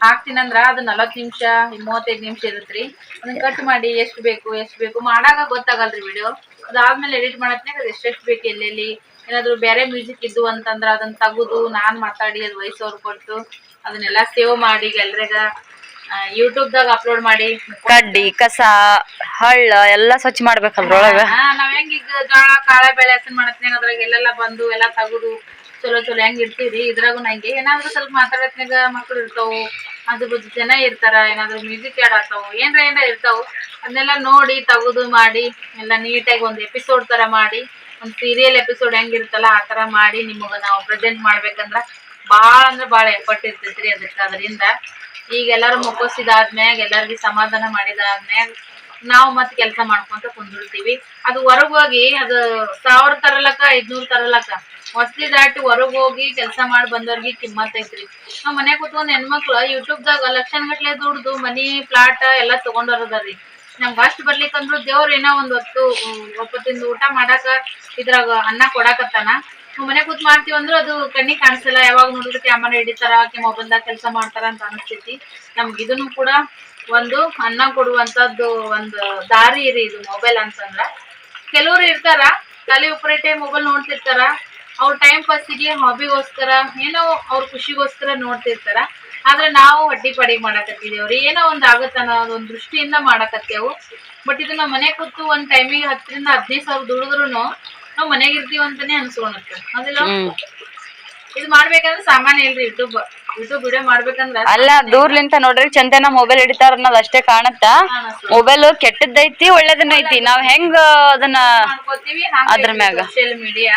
ಹಾಕ್ತೀನಂದ್ರ ಅದು ನಲವತ್ತು ನಿಮಿಷ ಮೂವತ್ತೈದು ನಿಮಿಷ ಇರುತ್ತ್ರಿ ಅದನ್ನ ಕಟ್ ಮಾಡಿ ಎಷ್ಟು ಬೇಕು ಎಷ್ಟು ಬೇಕು ಮಾಡಾಗ ಗೊತ್ತಾಗಲ್ರಿ ವಿಡಿಯೋ ಅದಾದ್ಮೇಲೆ ಎಡಿಟ್ ಮಾಡತ್ನಾಗ ಅದು ಎಷ್ಟೆಷ್ಟು ಬೇಕು ಎಲ್ಲೆಲ್ಲಿ ಏನಾದ್ರು ಬೇರೆ ಮ್ಯೂಸಿಕ್ ಇದ್ದು ಅಂತಂದ್ರ ಅದನ್ನ ತೆಗೆದು ನಾನ್ ಮಾತಾಡಿ ಅದು ವಯಸ್ಸವ್ರು ಕೊಟ್ಟು ಅದನ್ನೆಲ್ಲ ಸೇವ್ ಮಾಡಿ ಎಲ್ರಿಗ ಯೂಟ್ಯೂಬ್ದಾಗ ಅಪ್ಲೋಡ್ ಮಾಡಿ. ಕಡ್ಡಿ ಕಸ ಹಳ್ಳ ಎಲ್ಲ ಸ್ವಚ್ಛ ಮಾಡ್ಬೇಕಲ್ರೊಳಗ ನಾವ್ ಹೆಂಗ್ ಈಗ ಜೋಳ ಕಾಳ ಬೆಳೆ ಹಸನ್ ಮಾಡತ್ನಾಗ ಅದ್ರಾಗ ಎಲ್ಲೆಲ್ಲ ಬಂದು ಎಲ್ಲ ತಗುದು ಚಲೋ ಚಲೋ ಹೆಂಗ್ ಇರ್ತೀರಿ ಇದ್ರಾಗು ನಂಗೆ ಏನಾದ್ರು ಸ್ವಲ್ಪ ಮಾತಾಡತ್ನಾಗ ಮಕ್ಳು ಇರ್ತಾವು ಅದ್ರ ಬಗ್ಗೆ ಜನ ಇರ್ತಾರ ಏನಾದ್ರು ಮ್ಯೂಸಿಕ್ ಆಡ್ ಆಗ್ತಾವು ಏನ್ರ ಏನ್ರ ಇರ್ತಾವು ಅದನ್ನೆಲ್ಲ ನೋಡಿ ತಗುದು ಮಾಡಿ ಎಲ್ಲ ನೀಟಾಗಿ ಒಂದ್ ಎಪಿಸೋಡ್ ತರ ಮಾಡಿ. ಒಂದ್ ಸೀರಿಯಲ್ ಎಪಿಸೋಡ್ ಹೆಂಗಿರುತ್ತಲ್ಲ, ಆ ತರ ಮಾಡಿ ನಿಮಗ ನಾವು ಪ್ರೆಸೆಂಟ್ ಮಾಡ್ಬೇಕಂದ್ರ ಬಾಳ ಅಂದ್ರ ಬಾಳ ಎಫರ್ಟ್ ಇರ್ತೈತ್ರಿ ಅದಕ್ಕ. ಅದರಿಂದ ಈಗ ಎಲ್ಲಾರು ಮುಕ್ಕೋಸಿದಾದ್ಮ್ಯಾಗ ಎಲ್ಲಾರ್ಗಿ ಸಮಾಧಾನ ಮಾಡಿದಾದ್ಮ್ಯಾಗ ನಾವು ಮತ್ತೆ ಕೆಲಸ ಮಾಡ್ಕೊಂತ ಕುಂದಿರ್ತೀವಿ ಅದು ಹೊರಗ್ ಹೋಗಿ, ಅದು ಸಾವಿರ ತರಲಕ್ಕ, ಐದ್ನೂರ್ ತರಲಕ್ಕ, ಹೊಸ್ತಿ ದಾಟಿ ಹೊರಗ್ ಹೋಗಿ ಕೆಲಸ ಮಾಡಿ ಬಂದವ್ರಿಗೆ ಕಿಮ್ಮತ್ ಐತ್ರಿ. ನಾವ್ ಮನ್ಯಾಗ ಕೂತ್ಕೊಂಡ್ ಹೆಣ್ಮಕ್ಳು ಯೂಟ್ಯೂಬ್ದಾಗ ಲಕ್ಷನ್ ಗಟ್ಲೆ ದುಡ್ದು ಮನಿ ಪ್ಲಾಟ್ ಎಲ್ಲಾ ತಗೊಂಡವ್ರದಾರ್ರಿ ನಮ್ಗ್ ಅಷ್ಟ್ ಬರ್ಲಿಕ್ಕಂದ್ರು ದೇವ್ರ ಏನೋ ಒಂದ್ ಹೊತ್ತು ಒಪ್ಪತ್ತಿಂದ ಊಟ ಮಾಡಾಕ ಇದ್ರಾಗ ಅನ್ನ ಕೊಡಾಕತ್ತಾನ. ಮನೆ ಕೂತ್ ಮಾಡ್ತೀವಿ ಅಂದ್ರ ಅದು ಕಣ್ಣಿಗೆ ಕಾಣಿಸಲ್ಲ, ಯಾವಾಗ ನೋಡಿದ್ರೆ ಕ್ಯಾಮರಾ ಹಿಡಿತಾರ, ಆಕೆ ಮೊಬೈಲ್ದಾಗ ಕೆಲಸ ಮಾಡ್ತಾರ ಅಂತ ಅನಿಸ್ತೈತಿ. ನಮ್ಗೆ ಇದನ್ನು ಕೂಡ ಒಂದು ಅನ್ನ ಕೊಡುವಂತದ್ದು ಒಂದು ದಾರಿ ರೀ ಇದು ಮೊಬೈಲ್ ಅಂತಂದ್ರ. ಕೆಲವ್ರು ಇರ್ತಾರ ತಲೆ ಉಪರೇಟೆ ಮೊಬೈಲ್ ನೋಡ್ತಿರ್ತಾರ, ಅವ್ರ ಟೈಮ್ ಪಾಸಿಗೆ ಹಾಬಿಗೋಸ್ಕರ ಏನೋ ಅವ್ರ ಖುಷಿಗೋಸ್ಕರ ನೋಡ್ತಿರ್ತಾರ. ಆದ್ರೆ ನಾವು ಅಡ್ಡಿ ಪಡಿ ಮಾಡಕತ್ತಿದೇವ್ರಿ ಏನೋ ಒಂದ್ ಆಗತ್ತನ ಒಂದ್ ದೃಷ್ಟಿಯಿಂದ ಮಾಡಾಕತ್ತೇವು. ಬಟ್ ಇದು ನಾವ್ ಮನೆ ಕೂತು ಒಂದ್ ಟೈಮಿಗೆ ಹತ್ತರಿಂದ ಹದಿನೈದು ಸಾವಿರ ದುಡಿದ್ರು ನಾವ್ ಮನೆಗೆ ಇರ್ತೀವಿ ಅಂತಾನೆ ಅನ್ಸ್ಕೊಳತ್ತೆ ಅದಿಲ್ಲ ಇದು ಮಾಡ್ಬೇಕಂದ್ರೆ ಸಾಮಾನ್ಯ ಇಲ್ರಿ ಯೂಟ್ಯೂಬ್ ಯೂಟ್ಯೂಬ್ ವಿಡಿಯೋ ಮಾಡ್ಬೇಕಂದ್ರ ಅಲ್ಲ ದೂರ್ಲಿಂತ ನೋಡ್ರಿ ಚಂದನ ಮೊಬೈಲ್ ಹಿಡಿತಾರ ಅನ್ನೋದ್ ಅಷ್ಟೇ ಕಾಣತ್ತ? ಮೊಬೈಲ್ ಕೆಟ್ಟದ್ದೈತಿ ಒಳ್ಳೇದನ್ನ ಐತಿ. ನಾವ್ ಹೆಂಗ್ ಅದನ್ನ ಅದ್ರ ಮ್ಯಾಗ. ಸೋಶಿಯಲ್ ಮೀಡಿಯಾ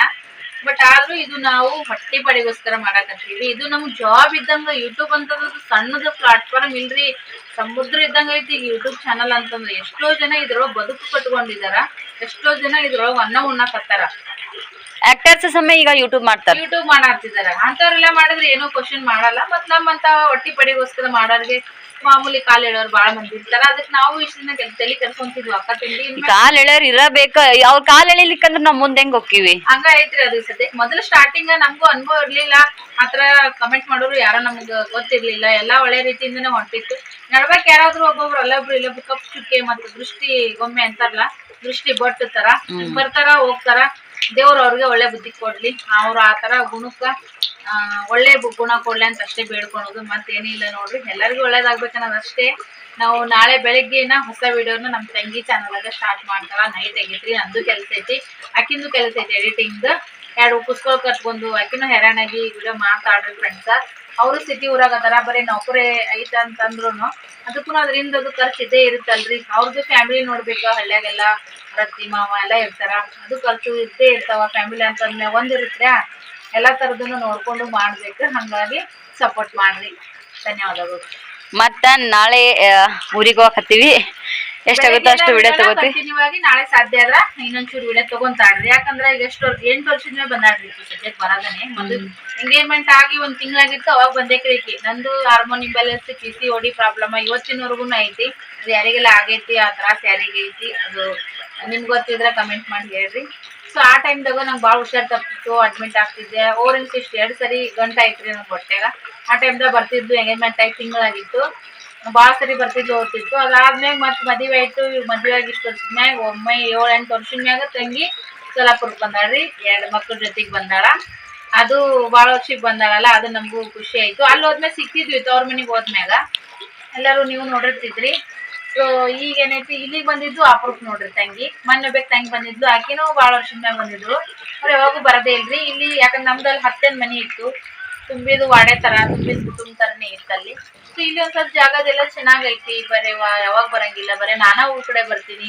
ಬಟ್ ಆದ್ರೂ ಇದು ನಾವು ಹೊಟ್ಟಿ ಪಡಿಗೋಸ್ಕರ ಮಾಡಕತ್ತೀವಿ. ಇದು ನಮ್ ಜಾಬ್ ಇದ್ದಂಗ ಯೂಟ್ಯೂಬ್ ಅಂತಂದ್ರೆ ಸಣ್ಣದ ಪ್ಲಾಟ್ಫಾರ್ಮ್ ಇಲ್ರಿ. ಸಮುದ್ರ ಇದ್ದಂಗ ಐತಿ ಯೂಟ್ಯೂಬ್ ಚಾನಲ್ ಅಂತಂದ್ರೆ. ಎಷ್ಟೋ ಜನ ಇದ್ರೊಳಗ್ ಬದುಕು ಕಟ್ಕೊಂಡಿದಾರ. ಎಷ್ಟೋ ಜನ ಇದ್ರೊಳಗ್ ಅನ್ನ ಉಣ್ಣಕತ್ತಾರ ಆಕ್ಟರ್ಸ್ ಸಮಯ ಈಗ ಯೂಟ್ಯೂಬ್ ಮಾಡ್ತಾರೆ. ಯೂಟ್ಯೂಬ್ ಮಾಡಾಕ್ತಿದಾರ ಅಂತವ್ರೆಲ್ಲ ಮಾಡಿದ್ರೆ ಏನೋ ಕ್ವಶನ್ ಮಾಡಲ್ಲ. ಮತ್ ನಮ್ಮಂತ ಹೊಟ್ಟಿ ಪಡಿಗೋಸ್ಕರ ಮಾಡೋರ್ಗೆ ಮಾಮೂಲಿ ಕಾಲ್ ಎಳೋರ್ ಬಾಳ ಮಂದಿ ಇರ್ತಾರ. ಅದಕ್ಕೆ ನಾವು ಇಷ್ಟ ದಿನ ಕರ್ಕೊಂತಿದ್ವಿ ತಲಿ ಕರ್ಕೊಂತಿದ್ವಿ ಅಕ್ಕ ತಂಗಿ. ಕಾಲ್ ಎಳ್ಯಾರ ಇರಬೇಕ. ಅವ್ರ ಕಾಲ್ ಎಳಿಲಿಕ್ಕಂದ್ರ ನಾವ್ ಮುಂದೆ ಹೆಂಗ್ ಹೋಕ್ಕಿವಿ ಹಂಗ ಐತ್ರಿ ಅದು ಸದ್ಯಕ್ ಮೊದಲು ಸ್ಟಾರ್ಟಿಂಗ್ ನಮಗೂ ಅನುಭವ ಇರ್ಲಿಲ್ಲ. ಆತರ ಕಮೆಂಟ್ ಮಾಡೋರು ಯಾರೋ ನಮ್ಗ ಗೊತ್ತಿರ್ಲಿಲ್ಲ. ಎಲ್ಲಾ ಒಳ್ಳೆ ರೀತಿಯಿಂದನೇ ಹೊಂಟಿತ್ತು. ನಡ್ಬೇಕ ಯಾರಾದ್ರೂ ಒಬ್ಬೊಬ್ರು ಅಲ್ಲೊಬ್ರು ಇಲ್ಲೊಬ್ರು ಕಪ್ ಚುಕ್ಕೆ ಮತ್ತೆ ದೃಷ್ಟಿ ಗೊಮ್ಮೆ ಅಂತಾರಲ್ಲ ದೃಷ್ಟಿ ಬೊಟ್ಟು ತರ ಬರ್ತಾರ ಹೋಗ್ತಾರ. ದೇವ್ರ ಅವ್ರಿಗೆ ಒಳ್ಳೆ ಬುದ್ಧಿ ಕೊಡ್ಲಿ. ಅವ್ರು ಆ ತರ ಗುಣಕ್ಕ ಒಳ್ಳೆ ಗುಣ ಕೊಡ್ಲಿ ಅಂತ ಅಷ್ಟೇ ಬೇಡ್ಕೊಳೋದು. ಮತ್ತೇನಿಲ್ಲ ನೋಡ್ರಿ. ಎಲ್ಲರಿಗೂ ಒಳ್ಳೇದಾಗ್ಬೇಕನ್ನೋದು ಅಷ್ಟೇ. ನಾವು ನಾಳೆ ಬೆಳಗ್ಗೆನ ಹೊಸ ವಿಡಿಯೋನ ನಮ್ಮ ತಂಗಿ ಚಾನಲ್ ಸ್ಟಾರ್ಟ್ ಮಾಡ್ತಾರ ನೈಟ್ ಆಗೈತ್ರಿ ನಂದು ಕೆಲಸ ಐತಿ. ಅಕ್ಕಿಂದು ಕೆಲಸ ಐತಿ ಎಡಿಟಿಂಗ್ ಎರಡು ಪುಸ್ತಕ ಕಟ್ಕೊಂಡು ಅಕ್ಕಿನೂ ಹೈರಾಣಾಗಿ ವಿಡಿಯೋ ಮಾತಾಡ್ರಿ ಫ್ರೆಂಡ್ಸ ಅವರು ಸಿಟಿ ಊರಾಗ ಅದರ, ಬರೀ ನೌಕರಿ ಐತ ಅಂತಂದ್ರು ಅದಕ್ಕೂ ಅದರಿಂದ ಅದು ಖರ್ಚು ಇದೇ ಇರುತ್ತಲ್ರಿ. ಅವ್ರದ್ದು ಫ್ಯಾಮಿಲಿ ನೋಡ್ಬೇಕು, ಹಳ್ಳಿಯಾಗೆಲ್ಲ ರತ್ತಿ ಮಾವ ಎಲ್ಲ ಇರ್ತಾರ. ಅದು ಖರ್ಚು ಇದ್ದೇ ಇರ್ತಾವ ಫ್ಯಾಮಿಲಿ ಅಂತಂದ್ರೆ ಒಂದ್ ಇರುತ್ತೆ ಎಲ್ಲಾ ತರದನ್ನು ನೋಡ್ಕೊಂಡು ಮಾಡ್ಬೇಕು. ಹಂಗಾಗಿ ಸಪೋರ್ಟ್ ಮಾಡ್ರಿ. ಧನ್ಯವಾದಗಳು. ಮತ್ತ ನಾಳೆ ಊರಿಗೆ ಹೋಗಕತ್ತೀವಿ. ಎಷ್ಟಾಗುತ್ತೋ ಅಷ್ಟು ವಿಡಿಯೋ ತಗೋತಿ. ಕಂಟಿನ್ಯೂ ಆಗಿ ನಾಳೆ ಸಾಧ್ಯ ಆದ್ರ ಇನ್ನೊಂಚೂರು ವಿಡಿಯೋ ತಗೊಂತಾಡ್ರಿ ಯಾಕಂದ್ರೆ ಈಗ ಎಷ್ಟು ಎಂಟು ವರ್ಷದ ಮೇಲೆ ಬಂದಾಡ್ರಿ ಸದ್ಯಕ್ಕೆ ಬರೋದನೆ ಮೊದಲು ಎಂಗೇಜ್ಮೆಂಟ್ ಆಗಿ ಒಂದ್ ತಿಂಗಳಾಗಿತ್ತು ಅವಾಗ ಬಂದೇ ಕ್ರೀಕಿ ನಂದು hormone imbalance P C OD problem ಇವತ್ತಿನವರೆಗೂ ಐತಿ. ಅದು ಯಾರಿಗೆಲ್ಲ ಆಗೈತಿ ಆ ತ್ರಾಸ ಯಾರಿಗೆ ಐತಿ ಅದು ನಿಮ್ಗೆ ಗೊತ್ತಿದ್ರೆ ಕಮೆಂಟ್ ಮಾಡಿ ಹೇಳ್ರಿ. ಸೊ ಆ ಟೈಮ್ದಾಗ ನಂಗೆ ಭಾಳ ಹುಷಾರು ತಪ್ಪಿತ್ತು ಅಡ್ಮಿಟ್ ಆಗ್ತಿದ್ದೆ. ಓರೆಂಜ್ ಇಷ್ಟು ಎರಡು ಸರಿ ಗಂಟೆ ಐತ್ರಿ ನಂಗೆ ಹೊಟ್ಟೆಗ ಆ ಟೈಮ್ದಾಗ ಬರ್ತಿದ್ದು ಎಂಗೇಜ್ಮೆಂಟ್ ಆಗಿ ತಿಂಗಳಾಗಿತ್ತು. ಭಾಳ ಸರಿ ಬರ್ತಿದ್ಲು ಓದ್ತಿತ್ತು. ಅದಾದ್ಮ್ಯಾಗ ಮತ್ತೆ ಮದುವೆ ಆಯ್ತು. ಮದುವೆ ಆಗಿ ಇಷ್ಟು ವರ್ಷದ ಮ್ಯಾಗ ಒಮ್ಮೆ ಏಳು ಎಂಟು ವರ್ಷದ ಮ್ಯಾಗ ತಂಗಿ ಸೋಲಾಪುರಕ್ಕೆ ಬಂದಾಳ್ರಿ ಎರಡು ಮಕ್ಕಳ ಜೊತೆಗೆ ಬಂದಾಳ. ಅದು ಭಾಳ ವರ್ಷಕ್ಕೆ ಬಂದಾಳಲ್ಲ, ಅದು ನಮಗೂ ಖುಷಿ ಆಯ್ತು. ಅಲ್ಲಿ ಹೋದ್ಮೇಲೆ ಸಿಕ್ತಿದ್ವಿ ತವ್ರ ಮನೆಗೆ ಹೋದ್ಮ್ಯಾಗ. ಎಲ್ಲರೂ ನೀವು ನೋಡಿರ್ತಿದ್ರಿ. ಸೊ ಈಗ ಏನೈತಿ, ಇಲ್ಲಿಗೆ ಬಂದಿದ್ದು ಅಪರೂಪ ನೋಡ್ರಿ ತಂಗಿ. ಮೊನ್ನೆ ಬೇಕು ತಂಗಿ ಬಂದಿದ್ಲು. ಆಕಿನೂ ಭಾಳ ವರ್ಷದ ಮ್ಯಾಗ ಬಂದಿದ್ರು ಅವ್ರು ಯಾವಾಗೂ ಬರದೇ ಇಲ್ರಿ. ಇಲ್ಲಿ ಯಾಕಂದ್ರೆ ನಮ್ದಲ್ಲಿ ಹತ್ತೇನು ಮನೆ ಇತ್ತು. ತುಂಬಿದು ವಾಡೆ ತರ, ತುಂಬಿದ ಕುಟುಂಬ ಥರನೇ ಇತ್ತಲ್ಲಿ. ಸೊ ಇಲ್ಲಿ ಒಂದ್ ಸ್ವಲ್ಪ ಜಾಗದೆಲ್ಲ ಚೆನ್ನಾಗೈತಿ, ಬರೇ ಯಾವಾಗ ಬರಂಗಿಲ್ಲ, ಬರೇ ನಾನಾ ಊರ್ ಕಡೆ ಬರ್ತೀನಿ.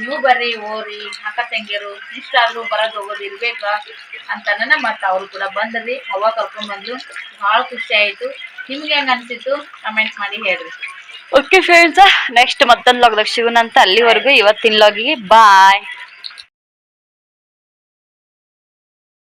ನೀವು ಬರ್ರಿ, ಓರಿ, ಅಕ್ಕ ತಂಗಿಯರು ಇಷ್ಟಾದ್ರೂ ಬರೋದು ಹೋಗೋದು ಇರ್ಬೇಕ ಅಂತಾನ ಮತ್ತೆ ಅವ್ರು ಕೂಡ ಬಂದ್ರಿ, ಅವಾಗ ಕರ್ಕೊಂಡ್ ಬಂದ್ರು. ಬಹಳ ಖುಷಿ ಆಯ್ತು. ನಿಮ್ಗೆ ಹೆಂಗ್ ಅನ್ಸಿತ್ತು? ಕಮೆಂಟ್ ಮಾಡಿ ಹೇಳ್ರಿ. ಓಕೆ ಫ್ರೆಂಡ್ಸ್ ನೆಕ್ಸ್ಟ್ ಮತ್ತೊಂದು ಲಾಗ್ದಾಗ ಸಿಗೋಣ ಅಂತ ಅಲ್ಲಿವರೆಗೂ ಇವತ್ತಿನ ಲಾಗಿಗೆ ಬಾಯ್